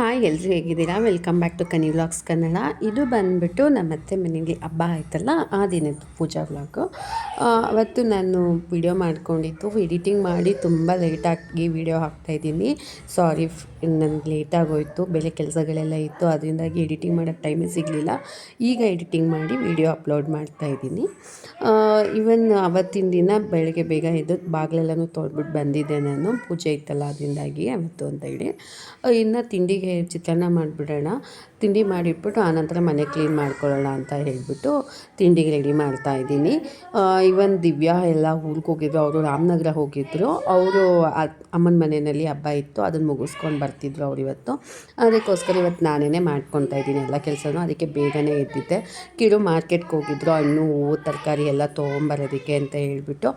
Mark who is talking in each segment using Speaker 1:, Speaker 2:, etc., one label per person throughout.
Speaker 1: Hi ಎಲ್ಲರೂ ಹೇಗಿದ್ದೀರಾ? Welcome back to Kani vlogs Kannada ಇದು ಬಂದುಬಿಟ್ಟು ನಮ್ಮ ಅತ್ತೆ ಮನೆಯಲ್ಲಿ ಹಬ್ಬ ಆಯ್ತಲ್ಲ, ಆ ದಿನದ್ದು ಪೂಜಾ ವ್ಲಾಗು ಅವತ್ತು ನಾನು ವಿಡಿಯೋ ಮಾಡ್ಕೊಂಡಿದ್ದು ಎಡಿಟಿಂಗ್ ಮಾಡಿ ತುಂಬ ಲೇಟಾಗಿ ವಿಡಿಯೋ ಹಾಕ್ತಾಯಿದ್ದೀನಿ ಸಾರಿ ನನಗೆ ಲೇಟಾಗೋಯಿತು ಬೆಲೆ ಕೆಲಸಗಳೆಲ್ಲ ಇತ್ತು, ಅದರಿಂದಾಗಿ ಎಡಿಟಿಂಗ್ ಮಾಡೋಕ್ಕೆ ಟೈಮೇ ಸಿಗಲಿಲ್ಲ. ಈಗ ಎಡಿಟಿಂಗ್ ಮಾಡಿ ವಿಡಿಯೋ ಅಪ್ಲೋಡ್ ಮಾಡ್ತಾ ಇದ್ದೀನಿ. ಇವನ್ ಅವತ್ತಿನ ದಿನ ಬೆಳಗ್ಗೆ ಬೇಗ ಎದ್ದು ಬಾಗಿಲೆಲ್ಲನೂ ತೊಳ್ಬಿಟ್ಟು ಬಂದಿದ್ದೆ ನಾನು. ಪೂಜೆ ಇತ್ತಲ್ಲ, ಅದರಿಂದಾಗಿ ಅವತ್ತು ಅಂತ ಹೇಳಿ. ಇನ್ನು ತಿಂಡಿಗೆ ಚಿತ್ರಾನ್ನ ಮಾಡಿಬಿಡೋಣ. ತಿಂಡಿ ಮಾಡಿಟ್ಬಿಟ್ಟು ಆನಂತರ ಮನೆ ಕ್ಲೀನ್ ಮಾಡ್ಕೊಳ್ಳೋಣ ಅಂತ ಹೇಳಿಬಿಟ್ಟು ತಿಂಡಿಗೆ ರೆಡಿ ಮಾಡ್ತಾ ಇದ್ದೀನಿ. ಇವನ್ ದಿವ್ಯಾ ಎಲ್ಲ ಊರಿಗೆ ಹೋಗಿದ್ರು, ಅವರು ರಾಮನಗರ ಹೋಗಿದ್ದರು ಅವರು ಅಮ್ಮನ ಮನೆಯಲ್ಲಿ ಹಬ್ಬ ಇತ್ತು ಅದನ್ನು ಮುಗಿಸ್ಕೊಂಡು ಬರ್ತಿದ್ರು ಅವ್ರು ಇವತ್ತು. ಅದಕ್ಕೋಸ್ಕರ ಇವತ್ತು ನಾನೇ ಮಾಡ್ಕೊತಾ ಇದ್ದೀನಿ ಎಲ್ಲ ಕೆಲಸನೂ. ಅದಕ್ಕೆ ಬೇಗನೆ ಎದ್ದಿದ್ದೆ. ಕಿರು ಮಾರ್ಕೆಟ್ಗೆ ಹೋಗಿದ್ರು, ಹಣ್ಣು, ಹೂವು, ತರಕಾರಿ ಎಲ್ಲ ತೊಗೊಂಬರೋದಕ್ಕೆ ಅಂತ ಹೇಳಿಬಿಟ್ಟು.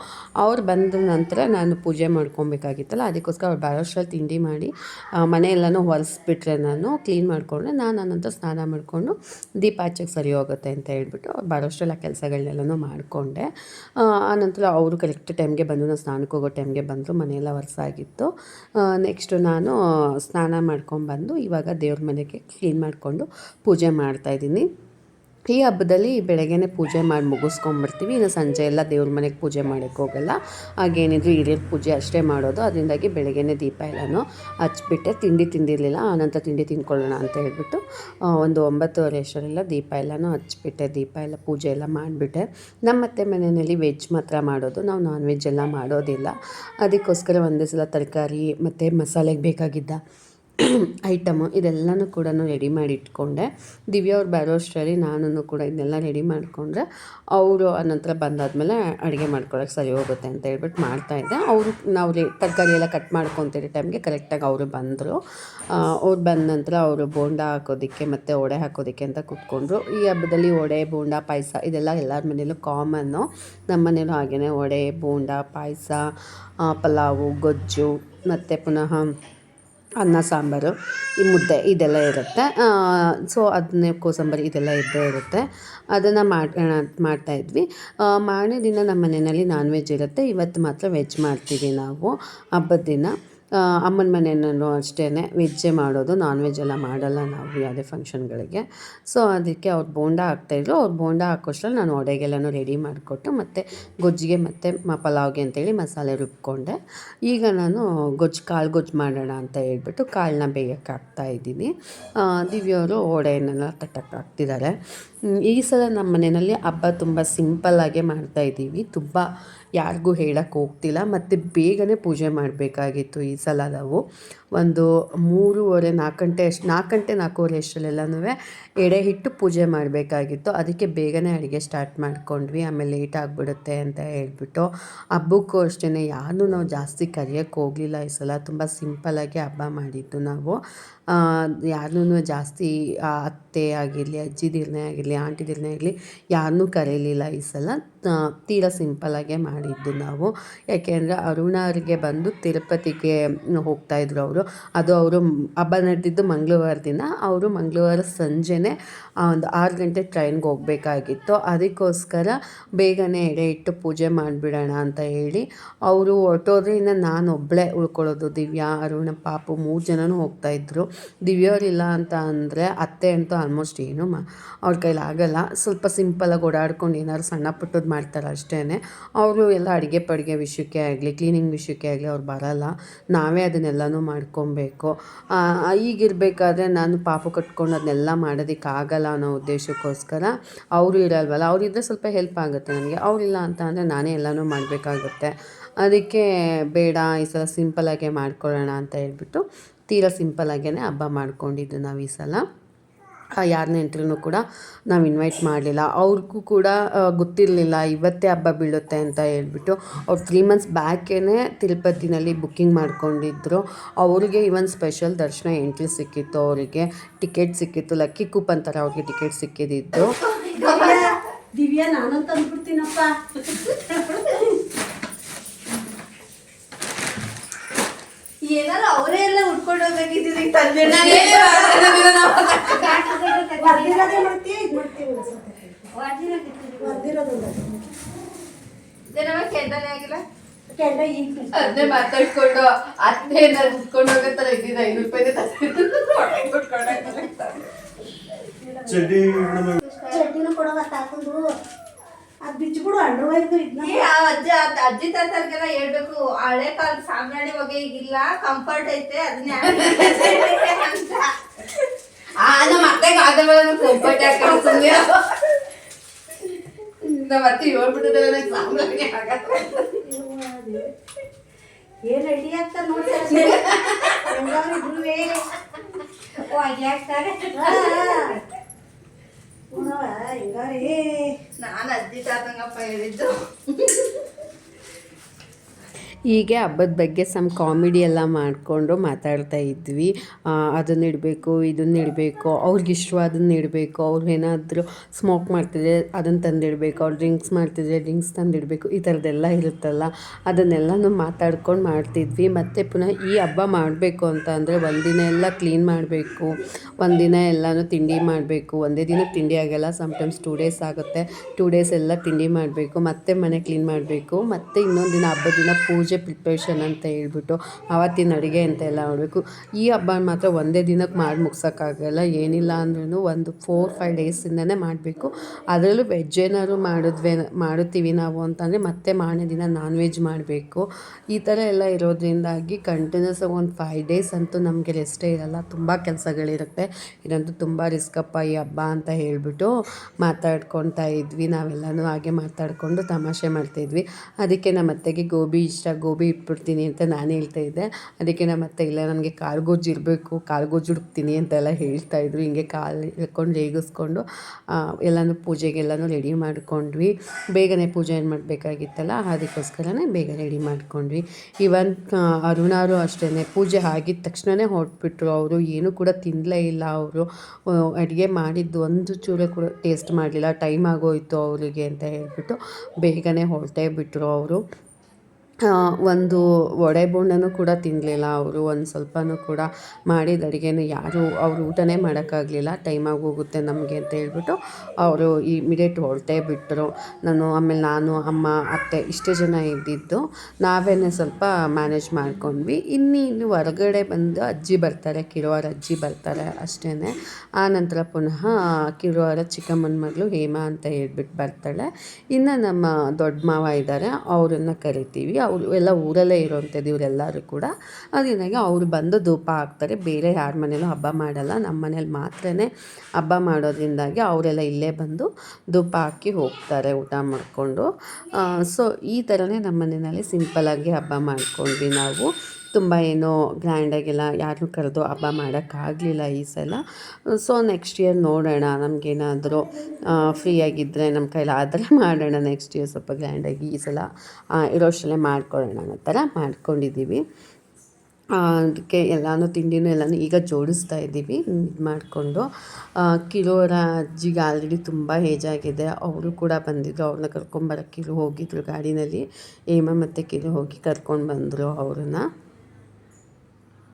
Speaker 1: ಅವ್ರು ಬಂದ ನಂತರ ನಾನು ಪೂಜೆ ಮಾಡ್ಕೊಬೇಕಾಗಿತ್ತಲ್ಲ, ಅದಕ್ಕೋಸ್ಕರ ಅವ್ರು ಬರೋಷ್ಟ್ರಲ್ಲಿ ತಿಂಡಿ ಮಾಡಿ ಮನೆಯೆಲ್ಲನೂ ಒರೆಸ್ಬಿಟ್ರೆ ನಾನು, ಕ್ಲೀನ್ ಮಾಡಿಕೊಂಡ್ರೆ ನಾನು ಅನಂತರ ಸ್ನಾನ ಮಾಡಿಕೊಂಡು ದೀಪ ಹಚ್ಚಕ್ಕೆ ಸರಿ ಹೋಗುತ್ತೆ ಅಂತ ಹೇಳ್ಬಿಟ್ಟು ಅವ್ರು ಬರೋಷ್ಟೆಲ್ಲ ಕೆಲಸಗಳನ್ನೆಲ್ಲನೂ ಮಾಡಿಕೊಂಡೆ. ಆನಂತರ ಅವರು ಕರೆಕ್ಟ್ ಟೈಮ್ಗೆ ಬಂದು ನಾನು ಸ್ನಾನಕ್ಕೆ ಹೋಗೋ ಟೈಮ್ಗೆ ಬಂದರು, ಮನೆಯೆಲ್ಲ ವರ್ಷಾಗಿತ್ತು ನೆಕ್ಸ್ಟು ನಾನು ಸ್ನಾನ ಮಾಡ್ಕೊಂಡ್ಬಂದು ಇವಾಗ ದೇವ್ರ ಮನೆಗೆ ಕ್ಲೀನ್ ಮಾಡಿಕೊಂಡು ಪೂಜೆ ಮಾಡ್ತಾಯಿದ್ದೀನಿ ಈ ಹಬ್ಬದಲ್ಲಿ ಬೆಳಗ್ಗೆನೇ ಪೂಜೆ ಮಾಡಿ ಮುಗಿಸ್ಕೊಂಡ್ಬಿಡ್ತೀವಿ. ಇನ್ನು ಸಂಜೆ ಎಲ್ಲ ದೇವ್ರ ಮನೆಗೆ ಪೂಜೆ ಮಾಡೋಕ್ಕೆ ಹೋಗಲ್ಲ. ಹಾಗೇನಿದ್ರು ಹಿರಿಯರ ಪೂಜೆ ಅಷ್ಟೇ ಮಾಡೋದು. ಅದರಿಂದಾಗಿ ಬೆಳಗ್ಗೆನೇ ದೀಪ ಎಲ್ಲನೂ ಹಚ್ಬಿಟ್ಟೆ. ತಿಂಡಿ ತಿಂದಿರಲಿಲ್ಲ. ಆನಂತರ ತಿಂಡಿ ತಿಂದ್ಕೊಳ್ಳೋಣ ಅಂತ ಹೇಳ್ಬಿಟ್ಟು ಒಂದು ಒಂಬತ್ತುವರೆ ಅಷ್ಟರೆಲ್ಲ ದೀಪ ಎಲ್ಲನೂ ಹಚ್ಬಿಟ್ಟೆ. ದೀಪ ಎಲ್ಲ ಪೂಜೆ ಎಲ್ಲ ಮಾಡಿಬಿಟ್ಟೆ. ನಮ್ಮ ಅತ್ತೆ ಮನೆಯಲ್ಲಿ ವೆಜ್ ಮಾತ್ರ ಮಾಡೋದು. ನಾವು ನಾನ್ ವೆಜ್ ಎಲ್ಲ ಮಾಡೋದಿಲ್ಲ. ಅದಕ್ಕೋಸ್ಕರ ಒಂದೇ ಸಲ ತರಕಾರಿ ಮತ್ತು ಮಸಾಲೆಗೆ ಬೇಕಾಗಿದ್ದ ಐಟಮು ಇದೆಲ್ಲನೂ ಕೂಡ ರೆಡಿ ಮಾಡಿ ಇಟ್ಕೊಂಡೆ. ದಿವ್ಯ ಅವ್ರು ಬರೋ ಅಷ್ಟರಲ್ಲಿ ನಾನು ಕೂಡ ಇದನ್ನೆಲ್ಲ ರೆಡಿ ಮಾಡಿಕೊಂಡ್ರೆ ಅವರು ಅನಂತರ ಬಂದಾದಮೇಲೆ ಅಡುಗೆ ಮಾಡ್ಕೊಳಕ್ಕೆ ಸರಿ ಹೋಗುತ್ತೆ ಅಂತ ಹೇಳ್ಬಿಟ್ಟು ಮಾಡ್ತಾಯಿದ್ದೆ ಅವರು ನಾವು ತರಕಾರಿ ಎಲ್ಲ ಕಟ್ ಮಾಡ್ಕೊತಿರೋ ಟೈಮ್ಗೆ ಕರೆಕ್ಟಾಗಿ ಅವರು ಬಂದರು. ಅವ್ರು ಬಂದ ನಂತರ ಅವರು ಬೋಂಡ ಹಾಕೋದಕ್ಕೆ ಮತ್ತು ಒಡೆ ಹಾಕೋದಕ್ಕೆ ಅಂತ ಕೂತ್ಕೊಂಡ್ರು. ಈ ಹಬ್ಬದಲ್ಲಿ ಒಡೆ ಬೋಂಡ, ಪಾಯಸ ಇದೆಲ್ಲ ಎಲ್ಲರ ಮನೇಲೂ ಕಾಮನ್ನು ನಮ್ಮ ಮನೇಲೂ ಹಾಗೆಯೇ ಒಡೆ ಬೋಂಡ, ಪಾಯಸ ಪಲಾವು, ಗೊಜ್ಜು ಮತ್ತು ಪುನಃ ಅನ್ನ, ಸಾಂಬಾರು, ಈ ಮುದ್ದೆ ಇದೆಲ್ಲ ಇರುತ್ತೆ. ಸೊ ಅದನ್ನೇ ಕೋಸಂಬರಿ ಇದೆಲ್ಲ ಇದ್ದೇ ಇರುತ್ತೆ. ಅದನ್ನು ಮಾಡ್ತಾಯಿದ್ವಿ ಮಾರನೇ ದಿನ ನಮ್ಮ ಮನೆಯಲ್ಲಿ ನಾನ್ ವೆಜ್ ಇರುತ್ತೆ. ಇವತ್ತು ಮಾತ್ರ ವೆಜ್ ಮಾಡ್ತೀವಿ ನಾವು ಹಬ್ಬದ ದಿನ. ಅಮ್ಮನ ಮನೆಯಲ್ಲೂ ಅಷ್ಟೇ ವೆಜ್ಜೇ ಮಾಡೋದು ನಾನ್ ವೆಜ್ ಎಲ್ಲ ಮಾಡಲ್ಲ ನಾವು ಯಾವುದೇ ಫಂಕ್ಷನ್ಗಳಿಗೆ ಸೊ ಅದಕ್ಕೆ ಅವ್ರು ಬೋಂಡ ಹಾಕ್ತಾಯಿದ್ರು ಅವ್ರು ಬೋಂಡ ಹಾಕೋಷ್ಟ್ರಲ್ಲಿ ನಾನು ಒಡೆಗೆಲ್ಲನೂ ರೆಡಿ ಮಾಡಿಕೊಟ್ಟು ಮತ್ತು ಗೊಜ್ಜಿಗೆ ಮತ್ತು ಮ, ಪಲಾವ್ಗೆ ಅಂತೇಳಿ ಮಸಾಲೆ ರುಬ್ಕೊಂಡೆ. ಈಗ ನಾನು ಗೊಜ್ಜು, ಕಾಳು ಗೊಜ್ಜು ಮಾಡೋಣ ಅಂತ ಹೇಳ್ಬಿಟ್ಟು ಕಾಳನ್ನ ಬೇಯಕ್ಕೆ ಹಾಕ್ತಾ ಇದ್ದೀನಿ. ದಿವ್ಯವರು ಒಡೆಯನ್ನೆಲ್ಲ ತಟ್ಟಕ್ಕೆ ಹಾಕ್ತಿದ್ದಾರೆ. ಈ ಸಲ ನಮ್ಮ ಮನೆಯಲ್ಲಿ ಹಬ್ಬ ತುಂಬ ಸಿಂಪಲ್ಲಾಗೆ ಮಾಡ್ತಾಯಿದ್ದೀವಿ ತುಂಬ ಯಾರಿಗೂ ಹೇಳಕ್ಕೆ ಹೋಗ್ತಿಲ್ಲ. ಮತ್ತು ಬೇಗನೆ ಪೂಜೆ ಮಾಡಬೇಕಾಗಿತ್ತು ಈ ಸಲ ನಾವು. ಒಂದು ಮೂರುವರೆ ನಾಲ್ಕು ಗಂಟೆ ಅಷ್ಟು, ನಾಲ್ಕು ಗಂಟೆ ನಾಲ್ಕೂವರೆ ಅಷ್ಟರಲ್ಲೆಲ್ಲನೂ ಎಡೆ ಹಿಟ್ಟು ಪೂಜೆ ಮಾಡಬೇಕಾಗಿತ್ತು. ಅದಕ್ಕೆ ಬೇಗನೆ ಅಡುಗೆ ಸ್ಟಾರ್ಟ್ ಮಾಡ್ಕೊಂಡ್ವಿ. ಆಮೇಲೆ ಲೇಟ್ ಆಗಿಬಿಡುತ್ತೆ ಅಂತ ಹೇಳ್ಬಿಟ್ಟು ಹಬ್ಬಕ್ಕೂ ಅಷ್ಟೇ ಯಾರನ್ನೂ ನಾವು ಜಾಸ್ತಿ ಕರೆಯೋಕ್ಕೆ ಹೋಗಲಿಲ್ಲ ಈ ಸಲ. ತುಂಬ ಸಿಂಪಲ್ಲಾಗಿ ಹಬ್ಬ ಮಾಡಿದ್ದು ನಾವು. ಯಾರನ್ನೂ ಜಾಸ್ತಿ ಅತ್ತೆ ಆಗಿರಲಿ ಅಜ್ಜಿದಿರ್ನೇ ಆಗಿರಲಿ ಆಂಟಿದಿರ್ನೇ ಆಗಲಿ ಯಾರನ್ನೂ ಕರೀಲಿಲ್ಲ ಈ ಸಲ. ತೀರಾ ಸಿಂಪಲ್ಲಾಗೇ ಮಾಡಿದ್ದು ನಾವು. ಯಾಕೆಂದರೆ ಅರುಣ ಅವರಿಗೆ ಬಂದು ತಿರುಪತಿಗೆ ಹೋಗ್ತಾಯಿದ್ರು ಅವರು. ಅದು ಅವರು ಹಬ್ಬ ನಡೆದಿದ್ದು ಮಂಗಳವಾರ ದಿನ ಅವರು ಮಂಗಳವಾರ ಸಂಜೆನೇ ಒಂದು ಆರು ಗಂಟೆ ಟ್ರೈನ್ಗೆ ಹೋಗಬೇಕಾಗಿತ್ತು. ಅದಕ್ಕೋಸ್ಕರ ಬೇಗನೆ ಎಡೆ ಇಟ್ಟು ಪೂಜೆ ಮಾಡಿಬಿಡೋಣ ಅಂತ ಹೇಳಿ ಅವರು ಹೊರಟೋದ್ರೆ ನಾನು ಒಬ್ಬಳೇ ಉಳ್ಕೊಳ್ಳೋದು. ದಿವ್ಯಾ, ಅರುಣ, ಪಾಪು ಮೂರು ಜನನೂ ಹೋಗ್ತಾಯಿದ್ರು ದಿವ್ಯವರಿಲ್ಲ ಅಂತ ಅಂದರೆ ಅತ್ತೆ ಅಂತೂ ಆಲ್ಮೋಸ್ಟ್ ಏನು ಮಾ, ಅವ್ರ ಕೈಲಿ ಆಗಲ್ಲ. ಸ್ವಲ್ಪ ಸಿಂಪಲಾಗಿ ಓಡಾಡ್ಕೊಂಡು ಏನಾದ್ರು ಸಣ್ಣ ಪುಟ್ಟದ್ದು ಮಾಡ್ತಾರೆ ಅಷ್ಟೇ ಅವರು ಎಲ್ಲ ಅಡುಗೆ ಪಡುಗೆ ವಿಷಯಕ್ಕೆ ಆಗಲಿ ಕ್ಲೀನಿಂಗ್ ವಿಷಯಕ್ಕೆ ಆಗಲಿ ಅವ್ರು ಬರಲ್ಲ. ನಾವೇ ಅದನ್ನೆಲ್ಲನೂ ಮಾಡ್ಕೊಬೇಕು ಆ, ಈಗಿರಬೇಕಾದ್ರೆ ನಾನು ಪಾಪು ಕಟ್ಕೊಂಡು ಅದನ್ನೆಲ್ಲ ಮಾಡೋದಕ್ಕೆ ಆಗಲ್ಲ ಅನ್ನೋ ಉದ್ದೇಶಕ್ಕೋಸ್ಕರ ಅವರು ಇರಲ್ವಲ್ಲ ಅವರಿದ್ದರೆ ಸ್ವಲ್ಪ ಹೆಲ್ಪ್ ಆಗುತ್ತೆ ನನಗೆ. ಅವರಿಲ್ಲ ಅಂತ ಅಂದರೆ ನಾನೇ ಎಲ್ಲನೂ ಮಾಡಬೇಕಾಗುತ್ತೆ. ಅದಕ್ಕೆ ಬೇಡ ಈ ಸಲ ಸಿಂಪಲಾಗೆ ಮಾಡ್ಕೊಳ್ಳೋಣ ಅಂತ ಹೇಳ್ಬಿಟ್ಟು ತೀರಾ ಸಿಂಪಲಾಗೇ ಹಬ್ಬ ಮಾಡ್ಕೊಂಡಿದ್ದು ನಾವು ಈ ಸಲ. ಯಾರ ಎಂಟ್ರಿನೂ ಕೂಡ ನಾವು ಇನ್ವೈಟ್ ಮಾಡಲಿಲ್ಲ. ಅವ್ರಿಗೂ ಕೂಡ ಗೊತ್ತಿರಲಿಲ್ಲ ಇವತ್ತೇ ಹಬ್ಬ ಬೀಳುತ್ತೆ ಅಂತ ಹೇಳ್ಬಿಟ್ಟು. ಅವ್ರು ತ್ರೀ ಮಂತ್ಸ್ ಬ್ಯಾಕೇ ತಿರುಪತಿನಲ್ಲಿ ಬುಕ್ಕಿಂಗ್ ಮಾಡ್ಕೊಂಡಿದ್ರು. ಅವ್ರಿಗೆ ಇವನ್ ಸ್ಪೆಷಲ್ ದರ್ಶನ ಎಂಟ್ರಿ ಸಿಕ್ಕಿತ್ತು ಅವರಿಗೆ. ಟಿಕೆಟ್ ಸಿಕ್ಕಿತ್ತು. ಲಕ್ಕಿ ಕೂಪನ್ ಥರ ಅವ್ರಿಗೆ ಟಿಕೆಟ್ ಸಿಕ್ಕಿದ್ದು
Speaker 2: ದಿವ್ಯಾ ನಾನು ತಂದ್ಬಿಡ್ತೀನಪ್ಪ ಏನಾರ ಅವರೇ ಎಲ್ಲ ಉಟ್ಕೊಂಡು ಹೋಗ್ಬೇಕಿದ್ದೀರಿ ತಂದೆ. ಇದು ಮಾಡ್ತೀವಿ
Speaker 3: ಕೆಂಡನೇ ಆಗಿಲ್ಲ?
Speaker 2: ಕೆಂಡ ಈಗ
Speaker 3: ಅದನ್ನೇ ಮಾತಾಡ್ಕೊಂಡು ಅತ್ತೆ ಏನಾದ್ರು ಉಟ್ಕೊಂಡು ಹೋಗೋ ಥರ ಇದ್ದಿದ್ದು ಐನೂರು ರೂಪಾಯಿ ಚಡ್ಡಿ ನಮಗೆ
Speaker 4: ಚಡ್ಡಿನೂ ಕೊಡವ ತಾತಂದು ಅದು ಬಿಚ್ಚಿಬಿಡು ಅಂಡ್ರ ಒಯ್ದು ಇದನ್ನ
Speaker 2: ಏ ಆ ಅಜ್ಜ ಅಜ್ಜಿ ತಾತರ್ಗೆಲ್ಲ ಹೇಳ್ಬೇಕು ಹಳೆ ಕಾಲದ ಸಾಮ್ರಾಣಿ ಬಗ್ಗೆ ಈಗಿಲ್ಲ ಕಂಫರ್ಟ್ ಐತೆ ಅದನ್ನ ಅಂತ.
Speaker 1: ಆ ನಮ್ಮ ಅತ್ತೆಗೆ ಆದ ಮೇಲೆ ಕಂಫರ್ಟ್ ಯಾಕೆ ನಮ್ಮ ಅತ್ತೆ ಹೇಳ್ಬಿಟ್ಟಿದ್ರೆ ನನಗೆ ಆಗಲ್ಲ.
Speaker 4: ಏನ್ ರೆಡಿ ಆಗ್ತಾರೆ ನೋಡ್ತಾರೆ ಓ
Speaker 2: ಹೊಗೆ ಹಾಕ್ತಾರೆ నాన్న అద్దీ శాతంగా పైడిద్దాం
Speaker 1: ಹೀಗೆ ಹಬ್ಬದ ಬಗ್ಗೆ ಸಮ್ ಕಾಮಿಡಿ ಎಲ್ಲ ಮಾಡಿಕೊಂಡು ಮಾತಾಡ್ತಾ ಇದ್ವಿ. ಅದನ್ನ ಇಡಬೇಕು, ಇದನ್ನ ಇಡಬೇಕು, ಅವ್ರಿಗೆ ಇಷ್ಟವಾದನ್ನ ಇಡಬೇಕು, ಅವ್ರು ಏನಾದರೂ ಸ್ಮೋಕ್ ಮಾಡ್ತಿದ್ರೆ ಅದನ್ನು ತಂದಿಡಬೇಕು, ಅವ್ರು ಡ್ರಿಂಕ್ಸ್ ಮಾಡ್ತಿದ್ರೆ ಡ್ರಿಂಕ್ಸ್ ತಂದಿಡಬೇಕು, ಈ ಥರದ್ದೆಲ್ಲ ಇರುತ್ತಲ್ಲ, ಅದನ್ನೆಲ್ಲನೂ ಮಾತಾಡ್ಕೊಂಡು ಮಾಡ್ತಿದ್ವಿ. ಮತ್ತು ಪುನಃ ಈ ಹಬ್ಬ ಮಾಡಬೇಕು ಅಂತ ಅಂದರೆ ಒಂದಿನ ಎಲ್ಲ ಕ್ಲೀನ್ ಮಾಡಬೇಕು, ಒಂದಿನ ಎಲ್ಲನೂ ತಿಂಡಿ ಮಾಡಬೇಕು, ಒಂದೇ ದಿನ ತಿಂಡಿ ಆಗೋಲ್ಲ ಸಮ್ಟೈಮ್ಸ್ ಟೂ ಡೇಸ್ ಆಗುತ್ತೆ ಟೂ ಡೇಸ್ ಎಲ್ಲ ತಿಂಡಿ ಮಾಡಬೇಕು, ಮತ್ತೆ ಮನೆ ಕ್ಲೀನ್ ಮಾಡಬೇಕು, ಮತ್ತು ಇನ್ನೊಂದು ದಿನ ಹಬ್ಬದ ದಿನ ಪೂಜೆ ಪ್ರಿಪ್ರೇಷನ್ ಅಂತ ಹೇಳ್ಬಿಟ್ಟು ಆವತ್ತಿನ ಅಡುಗೆ ಅಂತ ಎಲ್ಲ ಮಾಡಬೇಕು. ಈ ಹಬ್ಬ ಮಾತ್ರ ಒಂದೇ ದಿನಕ್ಕೆ ಮಾಡಿ ಮುಗ್ಸೋಕ್ಕಾಗಲ್ಲ. ಏನಿಲ್ಲ ಅಂದ್ರೂ ಒಂದು ಫೋರ್ ಫೈವ್ ಡೇಸಿಂದನೇ ಮಾಡಬೇಕು. ಅದರಲ್ಲೂ ವೆಜ್ ಏನಾದ್ರು ಮಾಡಿದ್ವಿ, ಮಾಡುತ್ತೀವಿ ನಾವು ಅಂತಂದರೆ ಮತ್ತೆ ಮಾರನೇ ದಿನ ನಾನ್ ವೆಜ್ ಮಾಡಬೇಕು. ಈ ಥರ ಎಲ್ಲ ಇರೋದ್ರಿಂದಾಗಿ ಕಂಟಿನ್ಯೂಸ್ ಒಂದು ಫೈವ್ ಡೇಸ್ ಅಂತೂ ನಮಗೆ ರೆಸ್ಟೇ ಇರಲ್ಲ. ತುಂಬ ಕೆಲಸಗಳಿರುತ್ತೆ. ಇದಂತೂ ತುಂಬ ರಿಸ್ಕಪ್ಪ ಈ ಹಬ್ಬ ಅಂತ ಹೇಳಿಬಿಟ್ಟು ಮಾತಾಡ್ಕೊತಾ ಇದ್ವಿ. ನಾವೆಲ್ಲನೂ ಹಾಗೆ ಮಾತಾಡಿಕೊಂಡು ತಮಾಷೆ ಮಾಡ್ತಾಯಿದ್ವಿ ಅದಕ್ಕೆ ನಮ್ಮ ಅತ್ತೆಗೆ ಗೋಬಿ ಇಷ್ಟ ಗೋಬಿ ಇಟ್ಬಿಡ್ತೀನಿ ಅಂತ ನಾನು ಹೇಳ್ತಾ ಇದ್ದೆ. ಅದಕ್ಕೆ ನಮ್ಮ ಅತ್ತೆ ಇಲ್ಲ, ನನಗೆ ಕಾರ್ಗೋಜ್ ಇರಬೇಕು ಕಾರ್ಗೋಜ್ ಹುಡುಕ್ತೀನಿ ಅಂತೆಲ್ಲ ಹೇಳ್ತಾ ಇದ್ರು. ಹಿಂಗೆ ಕಾಲು ಎಳ್ಕೊಂಡು ರೇಗಿಸ್ಕೊಂಡು ಎಲ್ಲನೂ ಪೂಜೆಗೆಲ್ಲನೂ ರೆಡಿ ಮಾಡ್ಕೊಂಡ್ವಿ. ಬೇಗನೆ ಪೂಜೆ ಏನು ಮಾಡಬೇಕಾಗಿತ್ತಲ್ಲ, ಅದಕ್ಕೋಸ್ಕರನೇ ಬೇಗ ರೆಡಿ ಮಾಡ್ಕೊಂಡ್ವಿ. ಇವನ್ ಅರುಣಾರು ಅಷ್ಟೇ ಪೂಜೆ ಆಗಿದ ತಕ್ಷಣವೇ ಹೊರಟ್ಬಿಟ್ರು ಅವರು. ಏನೂ ಕೂಡ ತಿನ್ನಲೇ ಇಲ್ಲ ಅವರು. ಅಡುಗೆ ಮಾಡಿದ್ದು ಒಂದು ಚೂರು ಕೂಡ ಟೇಸ್ಟ್ ಮಾಡಲಿಲ್ಲ. ಟೈಮ್ ಆಗೋಯ್ತು ಅವರಿಗೆ ಅಂತ ಹೇಳಿಬಿಟ್ಟು ಬೇಗನೆ ಹೊರಟೇ ಬಿಟ್ಟರು ಅವರು. ಒಂದು ವಡೆ ಬೋಂಡನೂ ಕೂಡ ತಿನ್ನಲಿಲ್ಲ ಅವರು ಒಂದು ಸ್ವಲ್ಪನೂ ಕೂಡ ಮಾಡಿದ ಅಡುಗೆನೂ ಯಾರು ಅವರು ಊಟನೇ ಮಾಡೋಕ್ಕಾಗಲಿಲ್ಲ. ಟೈಮ್ ಆಗೋಗುತ್ತೆ ನಮಗೆ ಅಂತ ಹೇಳ್ಬಿಟ್ಟು ಅವರು ಇಮಿಡಿಯೇಟ್ ಹೊರಟೇ ಬಿಟ್ಟರು ನಾನು ಆಮೇಲೆ ನಾನು, ಅಮ್ಮ, ಅತ್ತೆ ಇಷ್ಟೇ ಜನ ಇದ್ದಿದ್ದು. ನಾವೇ ಸ್ವಲ್ಪ ಮ್ಯಾನೇಜ್ ಮಾಡ್ಕೊಂಡ್ವಿ. ಇನ್ನು ಇನ್ನು ಹೊರಗಡೆ ಬಂದು ಅಜ್ಜಿ ಬರ್ತಾರೆ, ಕಿರುವಾರ ಅಜ್ಜಿ ಬರ್ತಾರೆ ಅಷ್ಟೇ ಆ ನಂತರ ಪುನಃ ಕಿರುವಾರ ಚಿಕ್ಕಮ್ಮನ ಮಗಳು ಹೇಮಾ ಅಂತ ಹೇಳ್ಬಿಟ್ಟು ಬರ್ತಾಳೆ. ಇನ್ನು ನಮ್ಮ ದೊಡ್ಡ ಮಾವ ಇದ್ದಾರೆ ಅವರನ್ನು ಕರಿತೀವಿ. ಅವರು ಎಲ್ಲ ಊರಲ್ಲೇ ಇರೋವಂಥದ್ದು ಇವರೆಲ್ಲರೂ ಕೂಡ ಅದೇನಾಗಿ ಅವರು ಬಂದು ಧೂಪ ಹಾಕ್ತಾರೆ. ಬೇರೆ ಯಾರ ಮನೇಲೂ ಹಬ್ಬ ಮಾಡಲ್ಲ. ನಮ್ಮ ಮನೇಲಿ ಮಾತ್ರನೇ ಹಬ್ಬ ಮಾಡೋದ್ರಿಂದಾಗಿ ಅವರೆಲ್ಲ ಇಲ್ಲೇ ಬಂದು ಧೂಪ ಹಾಕಿ ಹೋಗ್ತಾರೆ ಊಟ ಮಾಡಿಕೊಂಡು. ಸೊ ಈ ಥರನೇ ನಮ್ಮ ಮನೆಯಲ್ಲಿ ಸಿಂಪಲ್ಲಾಗಿ ಹಬ್ಬ ಮಾಡ್ಕೊಂಡ್ವಿ ನಾವು. ತುಂಬ ಏನೋ ಗ್ರ್ಯಾಂಡಾಗೆಲ್ಲ ಯಾರನ್ನೂ ಕರೆದು ಹಬ್ಬ ಮಾಡೋಕ್ಕಾಗಲಿಲ್ಲ ಈ ಸಲ. ಸೊ ನೆಕ್ಸ್ಟ್ ಇಯರ್ ನೋಡೋಣ. ನಮಗೇನಾದರೂ ಫ್ರೀ ಆಗಿದ್ದರೆ ನಮ್ಮ ಕೈಲಿ ಆದರೆ ಮಾಡೋಣ. ನೆಕ್ಸ್ಟ್ ಇಯರ್ ಸ್ವಲ್ಪ ಗ್ರ್ಯಾಂಡಾಗಿ ಈ ಸಲ ಇರೋಷ್ಟರಲ್ಲೇ ಮಾಡ್ಕೊಳ್ಳೋಣ ಅನ್ನೋ ಥರ ಮಾಡ್ಕೊಂಡಿದ್ದೀವಿ. ಅದಕ್ಕೆ ಎಲ್ಲನೂ ತಿಂಡಿನೂ ಎಲ್ಲನೂ ಈಗ ಜೋಡಿಸ್ತಾ ಇದ್ದೀವಿ. ಇದು ಮಾಡಿಕೊಂಡು ಕಿಲೋರ ಅಜ್ಜಿಗೆ ಆಲ್ರೆಡಿ ತುಂಬ ಏಜಾಗಿದೆ ಅವರು ಕೂಡ ಬಂದಿದ್ದರು ಅವ್ರನ್ನ ಕರ್ಕೊಂಬರಕ್ಕೆ ಹೋಗಿದ್ರು ಗಾಡಿನಲ್ಲಿ. ಹೇಮ ಮತ್ತು ಕಿರು ಹೋಗಿ ಕರ್ಕೊಂಡು ಬಂದರು ಅವ್ರನ್ನ.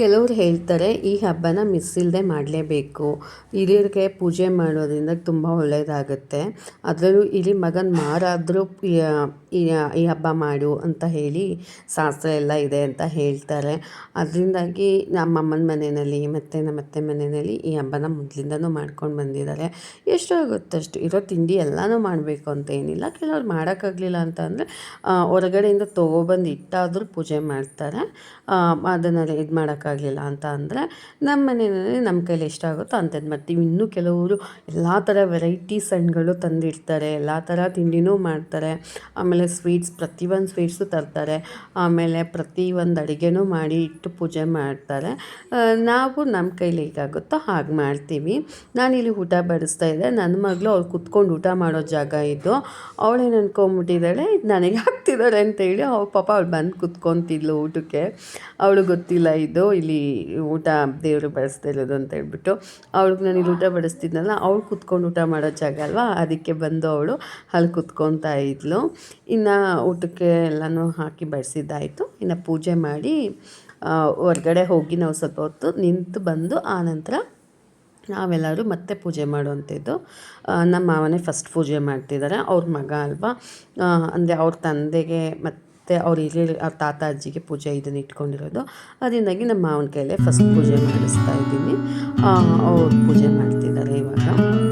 Speaker 1: ಕೆಲವ್ರು ಹೇಳ್ತಾರೆ, ಈ ಹಬ್ಬನ ಮಿಸ್ ಇಲ್ಲದೆ ಮಾಡಲೇಬೇಕು. ಹಿರಿಯರಿಗೆ ಪೂಜೆ ಮಾಡೋದ್ರಿಂದ ತುಂಬ ಒಳ್ಳೆಯದಾಗುತ್ತೆ ಅದರಲ್ಲೂ ಇಲ್ಲಿ ಮಗನ ಮಾರಾದರೂ ಈ ಹಬ್ಬ ಮಾಡು ಅಂತ ಹೇಳಿ ಶಾಸ್ತ್ರ ಎಲ್ಲ ಇದೆ ಅಂತ ಹೇಳ್ತಾರೆ. ಅದರಿಂದಾಗಿ ನಮ್ಮಮ್ಮನ ಮನೆಯಲ್ಲಿ, ಮತ್ತು ನಮ್ಮ ಅತ್ತೆ ಮನೆಯಲ್ಲಿ ಈ ಹಬ್ಬನ ಮೊದಲಿಂದನೂ ಮಾಡ್ಕೊಂಡು ಬಂದಿದ್ದಾರೆ. ಎಷ್ಟು ಆಗುತ್ತಷ್ಟು ಇರೋ ತಿಂಡಿ ಎಲ್ಲನೂ ಮಾಡಬೇಕು ಅಂತ ಏನಿಲ್ಲ. ಕೆಲವ್ರು ಮಾಡೋಕ್ಕಾಗಲಿಲ್ಲ ಅಂತ ಅಂದರೆ ಹೊರಗಡೆಯಿಂದ ತೊಗೊಬಂದು ಇಟ್ಟಾದರೂ ಪೂಜೆ ಮಾಡ್ತಾರೆ. ಅದನ್ನು ಇದು ಮಾಡೋಕ್ಕಾಗಲಿಲ್ಲ ಅಂತ ಅಂದರೆ ನಮ್ಮ ಮನೆಯಲ್ಲಿ ನಮ್ಮ ಕೈಲಿ ಎಷ್ಟಾಗುತ್ತೋ ಅಂಥದ್ದು ಮಾಡ್ತೀವಿ. ಇನ್ನೂ ಕೆಲವರು ಎಲ್ಲ ಥರ ವೆರೈಟೀಸ್ ಹಣ್ಗಳು ತಂದಿರ್ತಾರೆ ಎಲ್ಲ ಥರ ತಿಂಡಿನೂ ಮಾಡ್ತಾರೆ. ಆಮೇಲೆ ಸ್ವೀಟ್ಸ್, ಪ್ರತಿಯೊಂದು ಸ್ವೀಟ್ಸು ತರ್ತಾರೆ. ಆಮೇಲೆ ಪ್ರತಿಯೊಂದು ಅಡುಗೆನೂ ಮಾಡಿ ಇಟ್ಟು ಪೂಜೆ ಮಾಡ್ತಾರೆ. ನಾವು ನಮ್ಮ ಕೈಲಿ ಹೇಗಾಗುತ್ತೋ ಹಾಗೆ ಮಾಡ್ತೀವಿ. ನಾನಿಲ್ಲಿ ಊಟ ಬಡಿಸ್ತಾ ಇದ್ದೆ. ನನ್ನ ಮಗಳು ಅವ್ಳು ಕುತ್ಕೊಂಡು ಊಟ ಮಾಡೋ ಜಾಗ ಇದು. ಅವಳೇನು ಅನ್ಕೊಂಬಿಟ್ಟಿದ್ದಾಳೆ ಇದು ನನಗೆ ಅಂತ ಅಂತೇಳಿ ಅವ್ಳು ಪಾಪ ಅವ್ಳು ಬಂದು ಕುತ್ಕೊತಿದ್ಲು ಊಟಕ್ಕೆ. ಅವಳು ಗೊತ್ತಿಲ್ಲ ಇದು. ಇಲ್ಲಿ ಊಟ ದೇವರು ಬಡಿಸ್ತಾ ಇರೋದು ಅಂತ ಹೇಳ್ಬಿಟ್ಟು ಅವಳಿಗೆ ನಾನು ಇಲ್ಲಿ ಊಟ ಬಡಿಸ್ತಿದ್ನಲ್ಲ ಅವಳು ಕುತ್ಕೊಂಡು ಊಟ ಮಾಡೋ ಜಾಗ ಅಲ್ವಾ? ಅದಕ್ಕೆ ಬಂದು ಅವಳು ಅಲ್ಲಿ ಕುತ್ಕೊತಾ ಇದ್ಲು. ಇನ್ನು ಊಟಕ್ಕೆ ಎಲ್ಲನೂ ಹಾಕಿ ಬಡಿಸಿದ್ದಾಯಿತು ಇನ್ನು ಪೂಜೆ ಮಾಡಿ ಹೊರಗಡೆ ಹೋಗಿ ನಾವು ಸ್ವಲ್ಪ ಹೊತ್ತು ನಿಂತು ಬಂದು ಆ ನಂತರ ನಾವೆಲ್ಲರೂ ಮತ್ತೆ ಪೂಜೆ ಮಾಡುವಂಥದ್ದು. ನಮ್ಮ ಮಾವನೇ ಫಸ್ಟ್ ಪೂಜೆ ಮಾಡ್ತಿದ್ದಾರೆ ಅವ್ರ ಮಗ ಅಲ್ವಾ? ಅಂದರೆ ಅವ್ರ ತಂದೆಗೆ ಮತ್ತು ಮತ್ತು ಅವ್ರ ಇಲ್ಲಿ ಅವ್ರ ತಾತ, ಅಜ್ಜಿಗೆ ಪೂಜೆ ಇದನ್ನು ಇಟ್ಕೊಂಡಿರೋದು. ಅದರಿಂದಾಗಿ ನಮ್ಮ ಮಾವನ ಕೈಲೇ ಫಸ್ಟ್ ಪೂಜೆ ಮಾಡಿಸ್ತಾ ಇದ್ದೀನಿ. ಅವ್ರು ಪೂಜೆ ಮಾಡ್ತಿದ್ದಾರೆ ಇವಾಗ.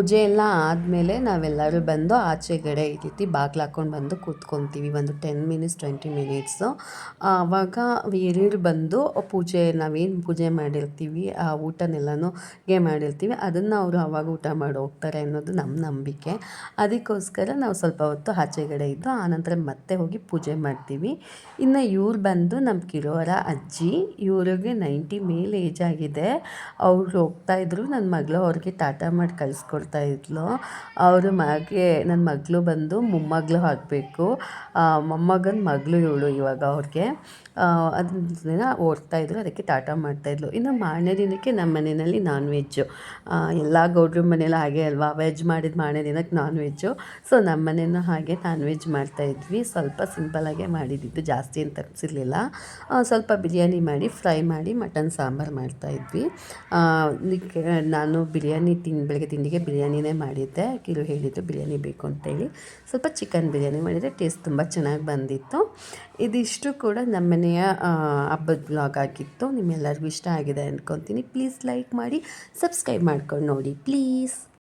Speaker 1: ಪೂಜೆ ಎಲ್ಲ ಆದಮೇಲೆ ನಾವೆಲ್ಲರೂ ಬಂದು ಆಚೆಗಡೆ ಈ ರೀತಿ ಬಾಗಿಲು ಹಾಕ್ಕೊಂಡು ಬಂದು ಕೂತ್ಕೊತೀವಿ. ಒಂದು ಟೆನ್ ಮಿನಿಟ್ಸ್ ಟ್ವೆಂಟಿ ಮಿನಿಟ್ಸು ಆವಾಗ ಹಿರಿಯರು ಬಂದು ಪೂಜೆ, ನಾವೇನು ಪೂಜೆ ಮಾಡಿರ್ತೀವಿ, ಆ ಊಟನೆಲ್ಲನೂ ಗೆ ಮಾಡಿರ್ತೀವಿ. ಅದನ್ನು ಅವರು ಆವಾಗ ಊಟ ಮಾಡಿ ಹೋಗ್ತಾರೆ ಅನ್ನೋದು ನಮ್ಮ ನಂಬಿಕೆ. ಅದಕ್ಕೋಸ್ಕರ ನಾವು ಸ್ವಲ್ಪ ಹೊತ್ತು ಆಚೆಗಡೆ ಇದ್ದು ಆನಂತರ ಮತ್ತೆ ಹೋಗಿ ಪೂಜೆ ಮಾಡ್ತೀವಿ. ಇನ್ನು ಇವ್ರು ಬಂದು ನಮ್ಮ ಕಿರೋರ ಅಜ್ಜಿ, ಇವ್ರಿಗೆ ನೈಂಟಿ ಮೇಲ್ ಏಜ್ ಆಗಿದೆ. ಅವ್ರು ಹೋಗ್ತಾಯಿದ್ರು ನನ್ನ ಮಗಳು ಅವ್ರಿಗೆ ಟಾಟಾ ಮಾಡಿ ಕಳಿಸ್ಕೊಡ್ತಾ ಇದ್ಲು. ಅವರು ಮಗೆ ನನ್ನ ಮಗಳು ಬಂದು ಮೊಮ್ಮಗಳು ಹಾಕಬೇಕು. ಮೊಮ್ಮಗನ ಮಗಳು ಇವಳು ಇವಾಗ ಅವ್ರಿಗೆ. ಅದನ್ನ ಓಡ್ತಾ ಇದ್ರು, ಅದಕ್ಕೆ ಟಾಟಾ ಮಾಡ್ತಾಯಿದ್ಲು ಇನ್ನು ಮಾರನೇ ದಿನಕ್ಕೆ ನಮ್ಮ ಮನೆಯಲ್ಲಿ ನಾನ್ ವೆಜ್ಜು ಎಲ್ಲ ಗೌಡ್ರ ಮನೇಲಿ ಹಾಗೆ ಅಲ್ವಾ? ವೆಜ್ ಮಾಡಿದ ಮಾರನೇ ದಿನಕ್ಕೆ ನಾನ್ ವೆಜ್ಜು ಸೊ ನಮ್ಮ ಮನೇನೂ ಹಾಗೆ ನಾನ್ ವೆಜ್ ಮಾಡ್ತಾಯಿದ್ವಿ ಸ್ವಲ್ಪ ಸಿಂಪಲಾಗೆ ಮಾಡಿದ್ದು ಜಾಸ್ತಿ ಏನು ತರಿಸಿರಲಿಲ್ಲ ಸ್ವಲ್ಪ ಬಿರಿಯಾನಿ ಮಾಡಿ, ಫ್ರೈ ಮಾಡಿ, ಮಟನ್ ಸಾಂಬಾರು ಮಾಡ್ತಾಯಿದ್ವಿ ನಾನು ಬಿರಿಯಾನಿ ತಿನ್, ಬೆಳಗ್ಗೆ ತಿಂಡಿಗೆ ಬಿರಿಯಾನಿನೇ ಮಾಡಿದ್ದೆ. ಕಿರು ಹೇಳಿದ್ದು ಬಿರಿಯಾನಿ ಬೇಕು ಅಂತೇಳಿ. ಸ್ವಲ್ಪ ಚಿಕನ್ ಬಿರಿಯಾನಿ ಮಾಡಿದರೆ ಟೇಸ್ಟ್ ತುಂಬ ಚೆನ್ನಾಗಿ ಬಂದಿತ್ತು. ಇದಿಷ್ಟು ಕೂಡ ನಮ್ಮನೆಯ ಹಬ್ಬದ ಬ್ಲಾಗ್ ಆಗಿತ್ತು. ನಿಮ್ಮೆಲ್ಲರಿಗೂ ಇಷ್ಟ ಆಗಿದೆ ಅಂದ್ಕೊತೀನಿ ಪ್ಲೀಸ್ ಲೈಕ್ ಮಾಡಿ, ಸಬ್ಸ್ಕ್ರೈಬ್ ಮಾಡ್ಕೊಂಡು ನೋಡಿ. ಪ್ಲೀಸ್.